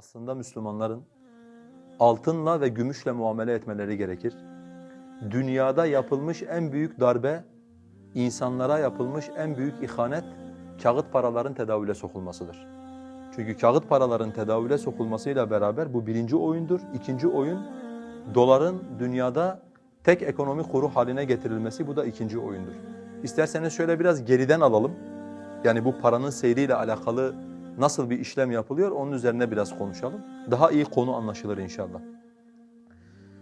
Aslında Müslümanların altınla ve gümüşle muamele etmeleri gerekir. Dünyada yapılmış en büyük darbe, insanlara yapılmış en büyük ihanet, kağıt paraların tedavüle sokulmasıdır. Çünkü kağıt paraların tedavüle sokulmasıyla beraber bu birinci oyundur. İkinci oyun, doların dünyada tek ekonomi kuru haline getirilmesi bu da ikinci oyundur. İsterseniz şöyle biraz geriden alalım. Yani bu paranın seyriyle alakalı nasıl bir işlem yapılıyor onun üzerine biraz konuşalım. Daha iyi konu anlaşılır inşallah.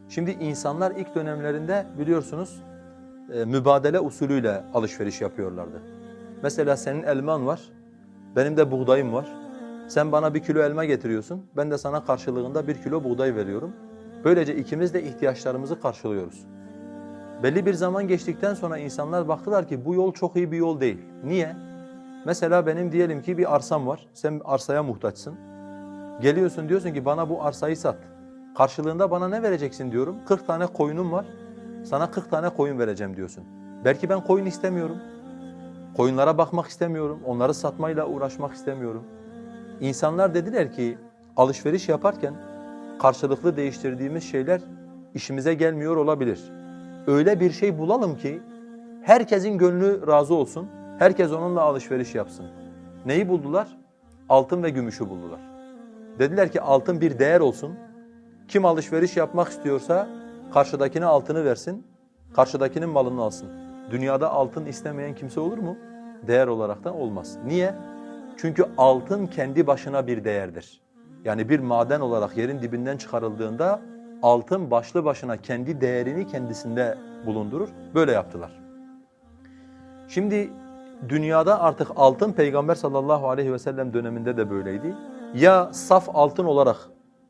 Şimdi insanlar ilk dönemlerinde biliyorsunuz e, mübadele usulüyle alışveriş yapıyorlardı. Mesela senin elman var, benim de buğdayım var. Sen bana bir kilo elma getiriyorsun, ben de sana karşılığında bir kilo buğday veriyorum. Böylece ikimiz de ihtiyaçlarımızı karşılıyoruz. Belli bir zaman geçtikten sonra insanlar baktılar ki bu yol çok iyi bir yol değil. Niye? Mesela benim diyelim ki bir arsam var, sen arsaya muhtaçsın. Geliyorsun diyorsun ki bana bu arsayı sat. Karşılığında bana ne vereceksin diyorum. 40 tane koyunum var, sana 40 tane koyun vereceğim diyorsun. Belki ben koyun istemiyorum. Koyunlara bakmak istemiyorum, onları satmayla uğraşmak istemiyorum. İnsanlar dediler ki alışveriş yaparken karşılıklı değiştirdiğimiz şeyler işimize gelmiyor olabilir. Öyle bir şey bulalım ki herkesin gönlü razı olsun, herkes onunla alışveriş yapsın. Neyi buldular? Altın ve gümüşü buldular. Dediler ki altın bir değer olsun. Kim alışveriş yapmak istiyorsa karşıdakine altını versin, karşıdakinin malını alsın. Dünyada altın istemeyen kimse olur mu? Değer olarak da olmaz. Niye? Çünkü altın kendi başına bir değerdir. Yani bir maden olarak yerin dibinden çıkarıldığında altın başlı başına kendi değerini kendisinde bulundurur. Böyle yaptılar. Şimdi dünyada artık altın Peygamber sallallahu aleyhi ve sellem döneminde de böyleydi. Ya saf altın olarak,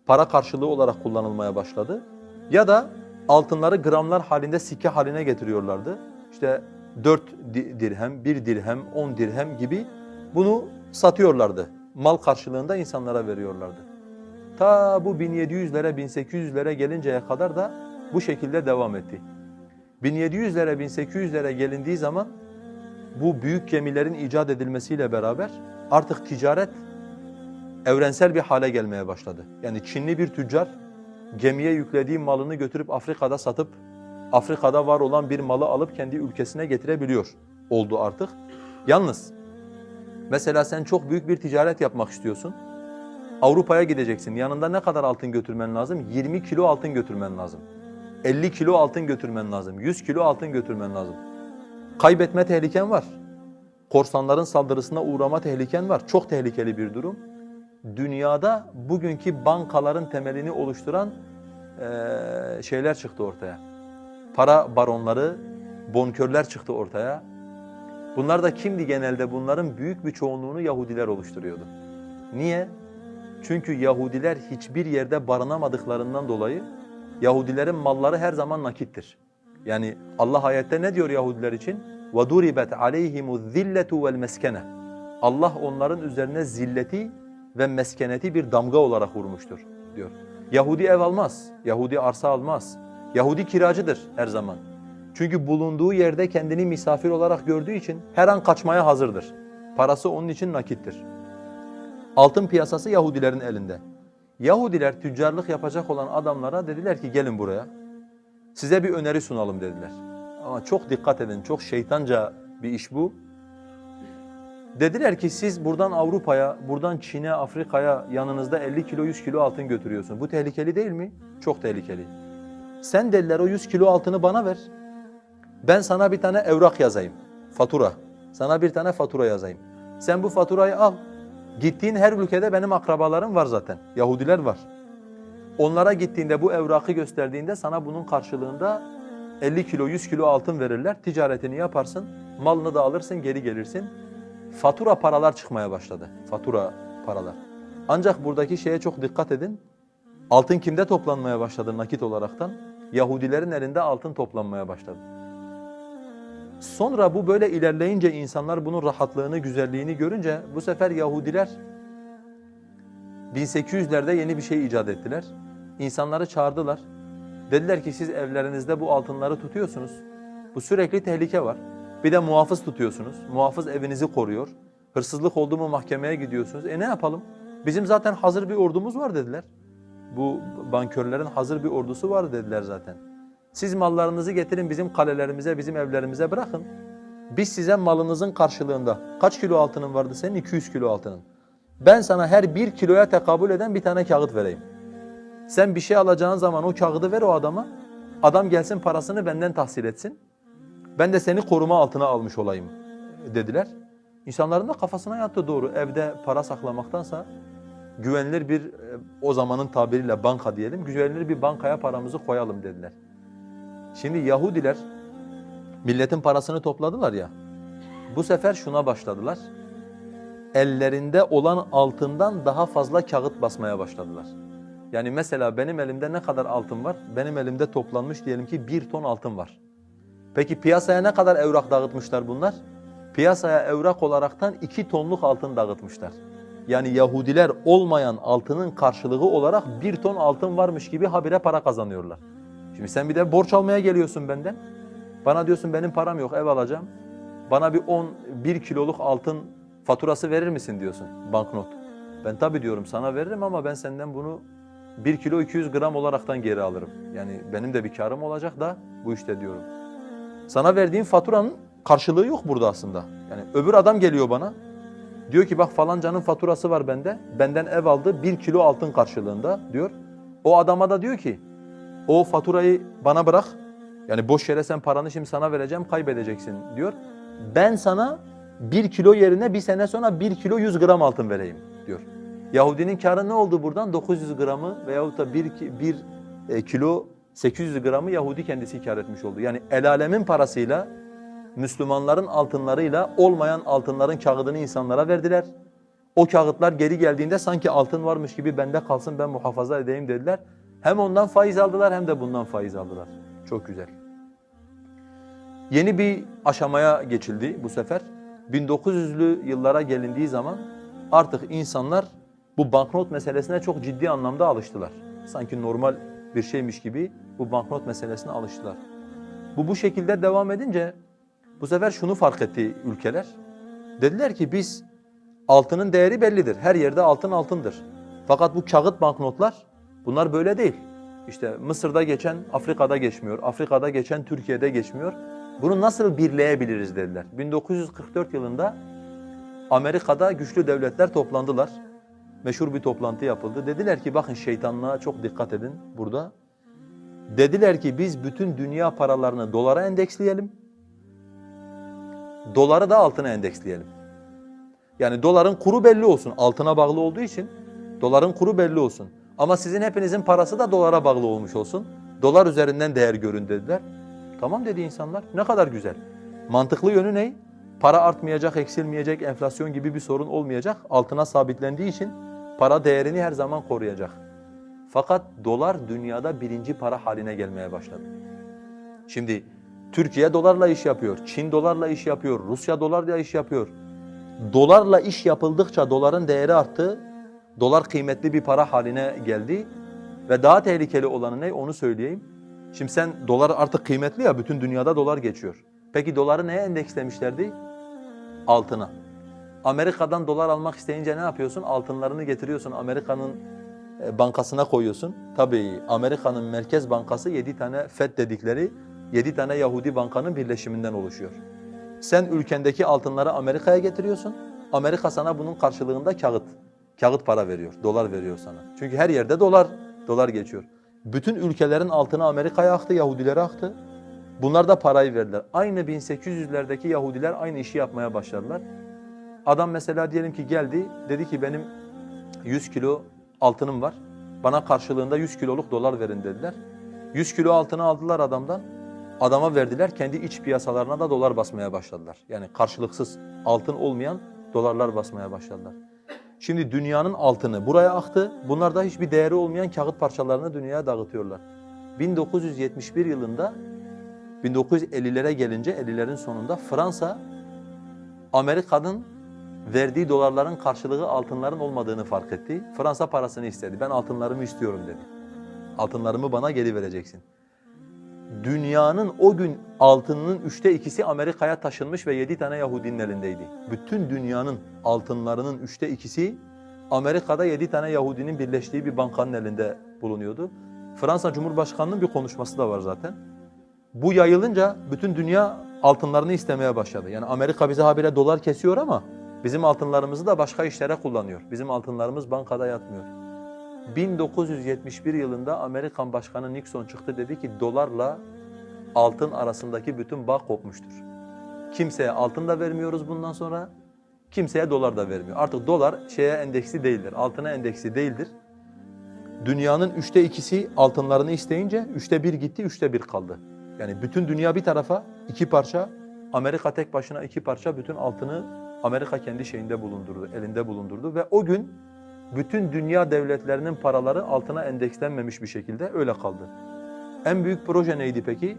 para karşılığı olarak kullanılmaya başladı ya da altınları gramlar halinde sikke haline getiriyorlardı. İşte 4 dirhem, 1 dirhem, 10 dirhem gibi bunu satıyorlardı. Mal karşılığında insanlara veriyorlardı. Ta bu 1700'lere, 1800'lere gelinceye kadar da bu şekilde devam etti. 1700'lere, 1800'lere gelindiği zaman bu büyük gemilerin icat edilmesiyle beraber artık ticaret evrensel bir hale gelmeye başladı. Yani Çinli bir tüccar gemiye yüklediği malını götürüp Afrika'da satıp Afrika'da var olan bir malı alıp kendi ülkesine getirebiliyor oldu artık. Yalnız mesela sen çok büyük bir ticaret yapmak istiyorsun. Avrupa'ya gideceksin. Yanında ne kadar altın götürmen lazım? 20 kilo altın götürmen lazım. 50 kilo altın götürmen lazım. 100 kilo altın götürmen lazım. Kaybetme tehliken var. Korsanların saldırısına uğrama tehliken var. Çok tehlikeli bir durum. Dünyada bugünkü bankaların temelini oluşturan eee, şeyler çıktı ortaya. Para baronları, bonkörler çıktı ortaya. Bunlar da kimdi genelde? Bunların büyük bir çoğunluğunu Yahudiler oluşturuyordu. Niye? Çünkü Yahudiler hiçbir yerde barınamadıklarından dolayı Yahudilerin malları her zaman nakittir. Yani Allah ayette ne diyor Yahudiler için? وَدُرِبَتْ عَلَيْهِمُ الذِّلَّةُ وَالْمَسْكَنَةُ Allah onların üzerine zilleti ve meskeneti bir damga olarak vurmuştur diyor. Yahudi ev almaz, Yahudi arsa almaz. Yahudi kiracıdır her zaman. Çünkü bulunduğu yerde kendini misafir olarak gördüğü için her an kaçmaya hazırdır. Parası onun için nakittir. Altın piyasası Yahudilerin elinde. Yahudiler tüccarlık yapacak olan adamlara dediler ki gelin buraya. Size bir öneri sunalım dediler. Ama çok dikkat edin, çok şeytanca bir iş bu. Dediler ki siz buradan Avrupa'ya, buradan Çin'e, Afrika'ya yanınızda 50 kilo, 100 kilo altın götürüyorsun. Bu tehlikeli değil mi? Çok tehlikeli. Sen dediler o 100 kilo altını bana ver. Ben sana bir tane evrak yazayım, fatura. Sana bir tane fatura yazayım. Sen bu faturayı al. Gittiğin her ülkede benim akrabalarım var zaten. Yahudiler var. Onlara gittiğinde bu evrakı gösterdiğinde sana bunun karşılığında 50 kilo 100 kilo altın verirler. Ticaretini yaparsın, malını da alırsın, geri gelirsin. Fatura paralar çıkmaya başladı. Fatura paralar. Ancak buradaki şeye çok dikkat edin. Altın kimde toplanmaya başladı nakit olaraktan? Yahudilerin elinde altın toplanmaya başladı. Sonra bu böyle ilerleyince insanlar bunun rahatlığını, güzelliğini görünce bu sefer Yahudiler 1800'lerde yeni bir şey icat ettiler. İnsanları çağırdılar. Dediler ki siz evlerinizde bu altınları tutuyorsunuz. Bu sürekli tehlike var. Bir de muhafız tutuyorsunuz. Muhafız evinizi koruyor. Hırsızlık oldu mu mahkemeye gidiyorsunuz. E ne yapalım? Bizim zaten hazır bir ordumuz var dediler. Bu bankörlerin hazır bir ordusu var dediler zaten. Siz mallarınızı getirin bizim kalelerimize, bizim evlerimize bırakın. Biz size malınızın karşılığında kaç kilo altının vardı senin? 200 kilo altının. Ben sana her bir kiloya tekabül eden bir tane kağıt vereyim. Sen bir şey alacağın zaman o kağıdı ver o adama. Adam gelsin parasını benden tahsil etsin. Ben de seni koruma altına almış olayım dediler. İnsanların da kafasına yattı doğru. Evde para saklamaktansa güvenilir bir, e, o zamanın tabiriyle banka diyelim, güvenilir bir bankaya paramızı koyalım dediler. Şimdi Yahudiler milletin parasını topladılar ya, bu sefer şuna başladılar. Ellerinde olan altından daha fazla kağıt basmaya başladılar. Yani mesela benim elimde ne kadar altın var? Benim elimde toplanmış diyelim ki bir ton altın var. Peki piyasaya ne kadar evrak dağıtmışlar bunlar? Piyasaya evrak olaraktan iki tonluk altın dağıtmışlar. Yani Yahudiler olmayan altının karşılığı olarak bir ton altın varmış gibi habire para kazanıyorlar. Şimdi sen bir de borç almaya geliyorsun benden. Bana diyorsun benim param yok ev alacağım. Bana bir 10, 1 kiloluk altın faturası verir misin diyorsun banknot. Ben tabii diyorum sana veririm ama ben senden bunu 1 kilo 200 gram olaraktan geri alırım. Yani benim de bir karım olacak da bu işte diyorum. Sana verdiğim faturanın karşılığı yok burada aslında. Yani öbür adam geliyor bana. Diyor ki bak falancanın faturası var bende. Benden ev aldı 1 kilo altın karşılığında diyor. O adama da diyor ki o faturayı bana bırak. Yani boş yere sen paranı şimdi sana vereceğim kaybedeceksin diyor. Ben sana 1 kilo yerine bir sene sonra 1 kilo 100 gram altın vereyim. Yahudinin karı ne oldu buradan? 900 gramı veyahut da 1, 1 e, kilo 800 gramı Yahudi kendisi kar etmiş oldu. Yani el alemin parasıyla Müslümanların altınlarıyla olmayan altınların kağıdını insanlara verdiler. O kağıtlar geri geldiğinde sanki altın varmış gibi bende kalsın ben muhafaza edeyim dediler. Hem ondan faiz aldılar hem de bundan faiz aldılar. Çok güzel. Yeni bir aşamaya geçildi bu sefer. 1900'lü yıllara gelindiği zaman artık insanlar bu banknot meselesine çok ciddi anlamda alıştılar. Sanki normal bir şeymiş gibi bu banknot meselesine alıştılar. Bu bu şekilde devam edince bu sefer şunu fark etti ülkeler. Dediler ki biz altının değeri bellidir. Her yerde altın altındır. Fakat bu kağıt banknotlar bunlar böyle değil. İşte Mısır'da geçen Afrika'da geçmiyor. Afrika'da geçen Türkiye'de geçmiyor. Bunu nasıl birleyebiliriz dediler. 1944 yılında Amerika'da güçlü devletler toplandılar. Meşhur bir toplantı yapıldı. Dediler ki bakın şeytanlığa çok dikkat edin burada. Dediler ki biz bütün dünya paralarını dolara endeksleyelim. Doları da altına endeksleyelim. Yani doların kuru belli olsun. Altına bağlı olduğu için doların kuru belli olsun. Ama sizin hepinizin parası da dolara bağlı olmuş olsun. Dolar üzerinden değer görün dediler. Tamam dedi insanlar. Ne kadar güzel. Mantıklı yönü ne? Para artmayacak, eksilmeyecek, enflasyon gibi bir sorun olmayacak. Altına sabitlendiği için para değerini her zaman koruyacak. Fakat dolar dünyada birinci para haline gelmeye başladı. Şimdi Türkiye dolarla iş yapıyor, Çin dolarla iş yapıyor, Rusya dolarla iş yapıyor. Dolarla iş yapıldıkça doların değeri arttı, dolar kıymetli bir para haline geldi ve daha tehlikeli olanı ne onu söyleyeyim. Şimdi sen dolar artık kıymetli ya bütün dünyada dolar geçiyor. Peki doları neye endekslemişlerdi? Altına. Amerika'dan dolar almak isteyince ne yapıyorsun? Altınlarını getiriyorsun Amerika'nın e, bankasına koyuyorsun. Tabii Amerika'nın merkez bankası yedi tane FED dedikleri yedi tane Yahudi bankanın birleşiminden oluşuyor. Sen ülkendeki altınları Amerika'ya getiriyorsun. Amerika sana bunun karşılığında kağıt, kağıt para veriyor, dolar veriyor sana. Çünkü her yerde dolar, dolar geçiyor. Bütün ülkelerin altını Amerika'ya aktı, Yahudilere aktı. Bunlar da parayı verdiler. Aynı 1800'lerdeki Yahudiler aynı işi yapmaya başladılar. Adam mesela diyelim ki geldi, dedi ki benim 100 kilo altınım var. Bana karşılığında 100 kiloluk dolar verin dediler. 100 kilo altını aldılar adamdan. Adama verdiler, kendi iç piyasalarına da dolar basmaya başladılar. Yani karşılıksız altın olmayan dolarlar basmaya başladılar. Şimdi dünyanın altını buraya aktı. Bunlar da hiçbir değeri olmayan kağıt parçalarını dünyaya dağıtıyorlar. 1971 yılında 1950'lere gelince 50'lerin sonunda Fransa Amerika'nın verdiği dolarların karşılığı altınların olmadığını fark etti. Fransa parasını istedi. Ben altınlarımı istiyorum dedi. Altınlarımı bana geri vereceksin. Dünyanın o gün altınının üçte ikisi Amerika'ya taşınmış ve yedi tane Yahudinin elindeydi. Bütün dünyanın altınlarının üçte ikisi Amerika'da yedi tane Yahudinin birleştiği bir bankanın elinde bulunuyordu. Fransa Cumhurbaşkanı'nın bir konuşması da var zaten. Bu yayılınca bütün dünya altınlarını istemeye başladı. Yani Amerika bize habire dolar kesiyor ama bizim altınlarımızı da başka işlere kullanıyor. Bizim altınlarımız bankada yatmıyor. 1971 yılında Amerikan Başkanı Nixon çıktı dedi ki dolarla altın arasındaki bütün bağ kopmuştur. Kimseye altın da vermiyoruz bundan sonra, kimseye dolar da vermiyor. Artık dolar şeye endeksi değildir, altına endeksi değildir. Dünyanın üçte ikisi altınlarını isteyince üçte bir gitti, üçte bir kaldı. Yani bütün dünya bir tarafa iki parça, Amerika tek başına iki parça bütün altını Amerika kendi şeyinde bulundurdu, elinde bulundurdu ve o gün bütün dünya devletlerinin paraları altına endekslenmemiş bir şekilde öyle kaldı. En büyük proje neydi peki?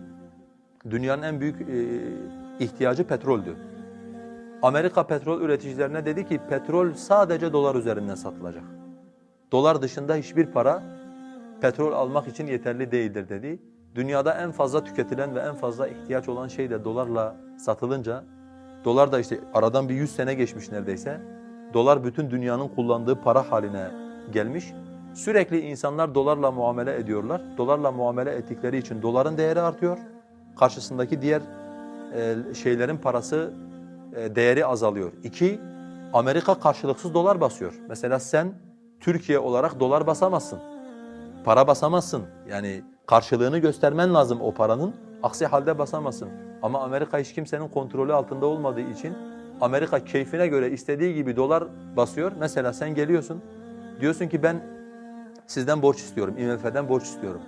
Dünyanın en büyük e, ihtiyacı petroldü. Amerika petrol üreticilerine dedi ki petrol sadece dolar üzerinden satılacak. Dolar dışında hiçbir para petrol almak için yeterli değildir dedi. Dünyada en fazla tüketilen ve en fazla ihtiyaç olan şey de dolarla satılınca dolar da işte aradan bir 100 sene geçmiş neredeyse. Dolar bütün dünyanın kullandığı para haline gelmiş. Sürekli insanlar dolarla muamele ediyorlar. Dolarla muamele ettikleri için doların değeri artıyor. Karşısındaki diğer e, şeylerin parası e, değeri azalıyor. İki, Amerika karşılıksız dolar basıyor. Mesela sen Türkiye olarak dolar basamazsın. Para basamazsın. Yani karşılığını göstermen lazım o paranın. Aksi halde basamazsın. Ama Amerika hiç kimsenin kontrolü altında olmadığı için Amerika keyfine göre istediği gibi dolar basıyor. Mesela sen geliyorsun. Diyorsun ki ben sizden borç istiyorum. IMF'den borç istiyorum.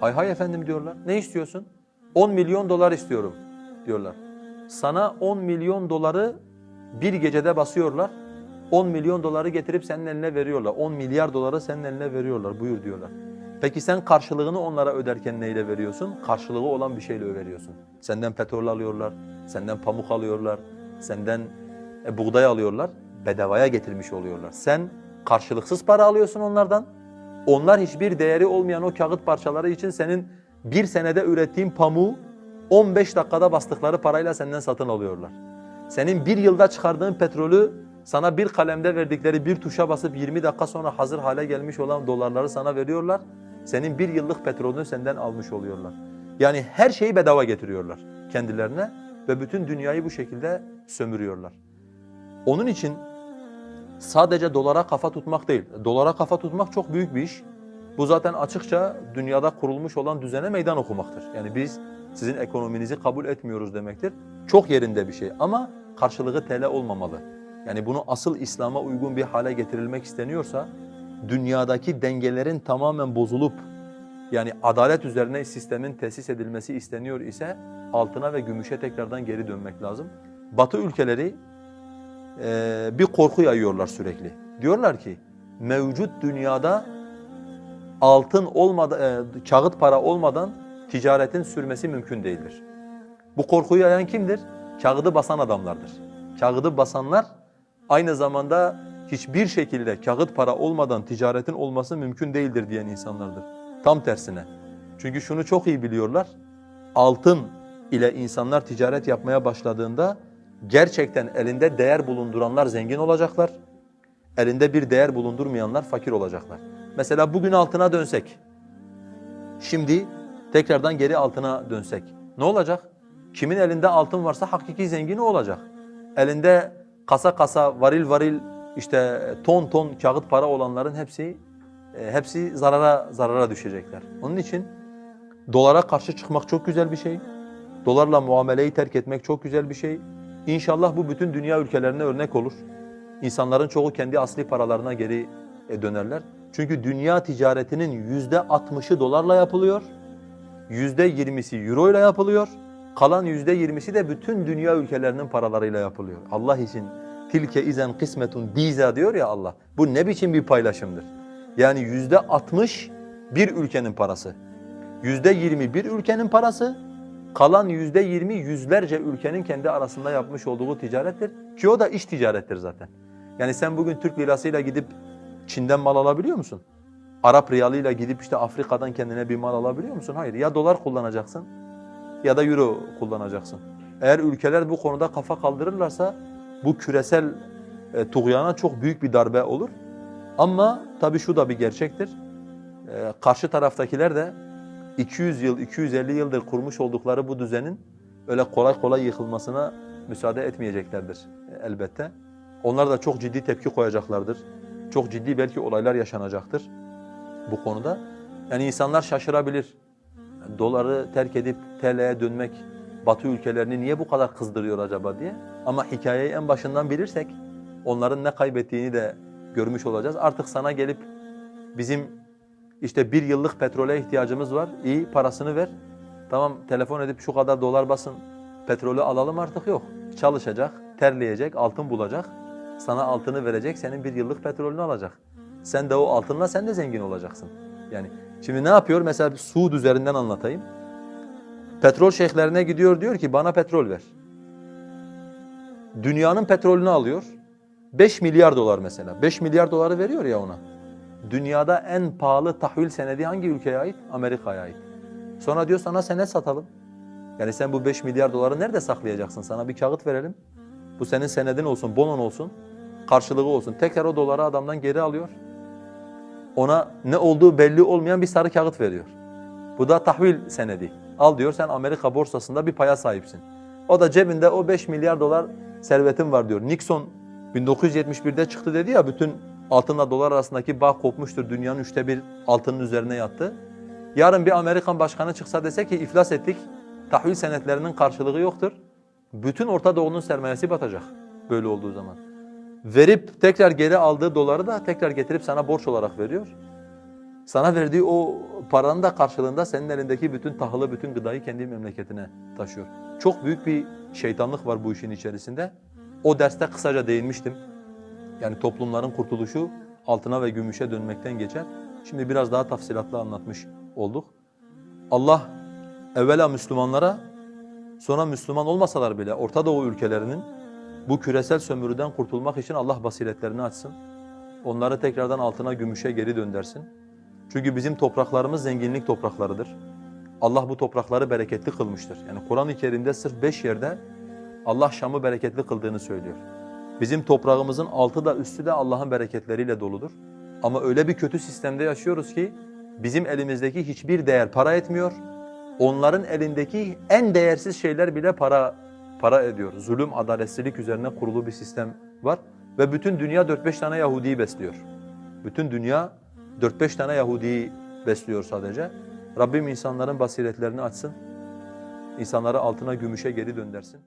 Hay hay efendim diyorlar. Ne istiyorsun? 10 milyon dolar istiyorum diyorlar. Sana 10 milyon doları bir gecede basıyorlar. 10 milyon doları getirip senin eline veriyorlar. 10 milyar doları senin eline veriyorlar. Buyur diyorlar. Peki sen karşılığını onlara öderken neyle veriyorsun? Karşılığı olan bir şeyle veriyorsun. Senden petrol alıyorlar, senden pamuk alıyorlar, senden e, buğday alıyorlar. Bedavaya getirmiş oluyorlar. Sen karşılıksız para alıyorsun onlardan. Onlar hiçbir değeri olmayan o kağıt parçaları için senin bir senede ürettiğin pamuğu 15 dakikada bastıkları parayla senden satın alıyorlar. Senin bir yılda çıkardığın petrolü sana bir kalemde verdikleri bir tuşa basıp 20 dakika sonra hazır hale gelmiş olan dolarları sana veriyorlar. Senin bir yıllık petrolünü senden almış oluyorlar. Yani her şeyi bedava getiriyorlar kendilerine ve bütün dünyayı bu şekilde sömürüyorlar. Onun için sadece dolara kafa tutmak değil, dolara kafa tutmak çok büyük bir iş. Bu zaten açıkça dünyada kurulmuş olan düzene meydan okumaktır. Yani biz sizin ekonominizi kabul etmiyoruz demektir. Çok yerinde bir şey ama karşılığı TL olmamalı. Yani bunu asıl İslam'a uygun bir hale getirilmek isteniyorsa dünyadaki dengelerin tamamen bozulup yani adalet üzerine sistemin tesis edilmesi isteniyor ise altına ve gümüşe tekrardan geri dönmek lazım. Batı ülkeleri e, bir korku yayıyorlar sürekli. Diyorlar ki mevcut dünyada altın olmadan, e, kağıt para olmadan ticaretin sürmesi mümkün değildir. Bu korkuyu yayan kimdir? Kağıdı basan adamlardır. Kağıdı basanlar aynı zamanda hiçbir şekilde kağıt para olmadan ticaretin olması mümkün değildir diyen insanlardır. Tam tersine. Çünkü şunu çok iyi biliyorlar. Altın ile insanlar ticaret yapmaya başladığında gerçekten elinde değer bulunduranlar zengin olacaklar. Elinde bir değer bulundurmayanlar fakir olacaklar. Mesela bugün altına dönsek. Şimdi tekrardan geri altına dönsek. Ne olacak? Kimin elinde altın varsa hakiki zengini olacak. Elinde kasa kasa, varil varil, işte ton ton kağıt para olanların hepsi e, hepsi zarara zarara düşecekler. Onun için dolara karşı çıkmak çok güzel bir şey. Dolarla muameleyi terk etmek çok güzel bir şey. İnşallah bu bütün dünya ülkelerine örnek olur. İnsanların çoğu kendi asli paralarına geri e, dönerler. Çünkü dünya ticaretinin yüzde altmışı dolarla yapılıyor. Yüzde yirmisi euro ile yapılıyor. Kalan yüzde yirmisi de bütün dünya ülkelerinin paralarıyla yapılıyor. Allah için tilke izen kısmetun diza diyor ya Allah. Bu ne biçim bir paylaşımdır? Yani yüzde altmış bir ülkenin parası. Yüzde yirmi bir ülkenin parası. Kalan yüzde yirmi yüzlerce ülkenin kendi arasında yapmış olduğu ticarettir. Ki o da iş ticarettir zaten. Yani sen bugün Türk lirasıyla gidip Çin'den mal alabiliyor musun? Arap riyalıyla gidip işte Afrika'dan kendine bir mal alabiliyor musun? Hayır. Ya dolar kullanacaksın ya da euro kullanacaksın. Eğer ülkeler bu konuda kafa kaldırırlarsa bu küresel e, tuğyana çok büyük bir darbe olur. Ama tabii şu da bir gerçektir. Ee, karşı taraftakiler de 200 yıl, 250 yıldır kurmuş oldukları bu düzenin öyle kolay kolay yıkılmasına müsaade etmeyeceklerdir e, elbette. Onlar da çok ciddi tepki koyacaklardır. Çok ciddi belki olaylar yaşanacaktır bu konuda. Yani insanlar şaşırabilir. Doları terk edip TL'ye dönmek Batı ülkelerini niye bu kadar kızdırıyor acaba diye. Ama hikayeyi en başından bilirsek onların ne kaybettiğini de görmüş olacağız. Artık sana gelip bizim işte bir yıllık petrole ihtiyacımız var, iyi parasını ver. Tamam telefon edip şu kadar dolar basın, petrolü alalım artık yok. Çalışacak, terleyecek, altın bulacak. Sana altını verecek, senin bir yıllık petrolünü alacak. Sen de o altınla sen de zengin olacaksın. Yani şimdi ne yapıyor? Mesela bir Suud üzerinden anlatayım. Petrol şeyhlerine gidiyor diyor ki bana petrol ver. Dünyanın petrolünü alıyor. 5 milyar dolar mesela. 5 milyar doları veriyor ya ona. Dünyada en pahalı tahvil senedi hangi ülkeye ait? Amerika'ya ait. Sonra diyor sana senet satalım. Yani sen bu 5 milyar doları nerede saklayacaksın? Sana bir kağıt verelim. Bu senin senedin olsun, bonon olsun. Karşılığı olsun. Tekrar o doları adamdan geri alıyor. Ona ne olduğu belli olmayan bir sarı kağıt veriyor. Bu da tahvil senedi. Al diyor sen Amerika borsasında bir paya sahipsin. O da cebinde o 5 milyar dolar servetin var diyor. Nixon 1971'de çıktı dedi ya bütün altınla dolar arasındaki bağ kopmuştur. Dünyanın üçte bir altının üzerine yattı. Yarın bir Amerikan başkanı çıksa dese ki iflas ettik, tahvil senetlerinin karşılığı yoktur. Bütün Orta Doğu'nun sermayesi batacak böyle olduğu zaman. Verip tekrar geri aldığı doları da tekrar getirip sana borç olarak veriyor. Sana verdiği o paranın da karşılığında senin elindeki bütün tahılı, bütün gıdayı kendi memleketine taşıyor. Çok büyük bir şeytanlık var bu işin içerisinde. O derste kısaca değinmiştim. Yani toplumların kurtuluşu altına ve gümüşe dönmekten geçer. Şimdi biraz daha tafsilatlı anlatmış olduk. Allah evvela Müslümanlara sonra Müslüman olmasalar bile Orta Doğu ülkelerinin bu küresel sömürüden kurtulmak için Allah basiretlerini açsın. Onları tekrardan altına gümüşe geri döndersin. Çünkü bizim topraklarımız zenginlik topraklarıdır. Allah bu toprakları bereketli kılmıştır. Yani Kur'an-ı Kerim'de sırf beş yerde Allah Şam'ı bereketli kıldığını söylüyor. Bizim toprağımızın altı da üstü de Allah'ın bereketleriyle doludur. Ama öyle bir kötü sistemde yaşıyoruz ki bizim elimizdeki hiçbir değer para etmiyor. Onların elindeki en değersiz şeyler bile para para ediyor. Zulüm, adaletsizlik üzerine kurulu bir sistem var ve bütün dünya 4-5 tane Yahudi'yi besliyor. Bütün dünya 4-5 tane Yahudi'yi besliyor sadece. Rabbim insanların basiretlerini açsın. İnsanları altına gümüşe geri döndersin.